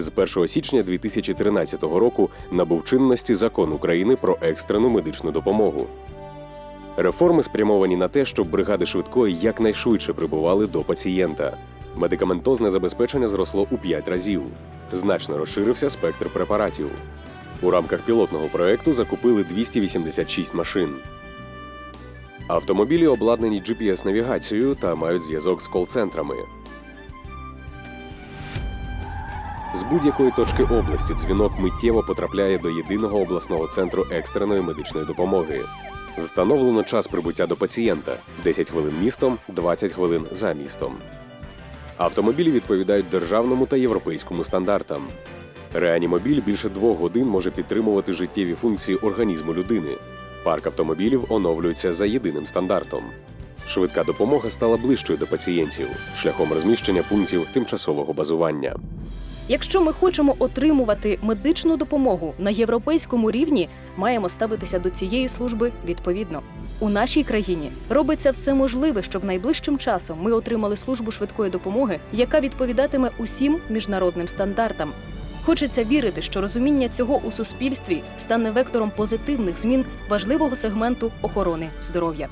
З 1 січня 2013 року набув чинності закон України про екстрену медичну допомогу. Реформи спрямовані на те, щоб бригади швидкої якнайшвидше прибували до пацієнта. Медикаментозне забезпечення зросло у 5 разів. Значно розширився спектр препаратів. У рамках пілотного проекту закупили 286 машин. Автомобілі обладнані GPS-навігацією та мають зв'язок з кол-центрами. З будь-якої точки області дзвінок миттєво потрапляє до єдиного обласного центру екстреної медичної допомоги. Встановлено час прибуття до пацієнта 10 хвилин містом, 20 хвилин за містом. Автомобілі відповідають державному та європейському стандартам. Реанімобіль більше двох годин може підтримувати життєві функції організму людини. Парк автомобілів оновлюється за єдиним стандартом. Швидка допомога стала ближчою до пацієнтів шляхом розміщення пунктів тимчасового базування. Якщо ми хочемо отримувати медичну допомогу на європейському рівні, маємо ставитися до цієї служби відповідно. У нашій країні робиться все можливе, щоб найближчим часом ми отримали службу швидкої допомоги, яка відповідатиме усім міжнародним стандартам. Хочеться вірити, що розуміння цього у суспільстві стане вектором позитивних змін важливого сегменту охорони здоров'я.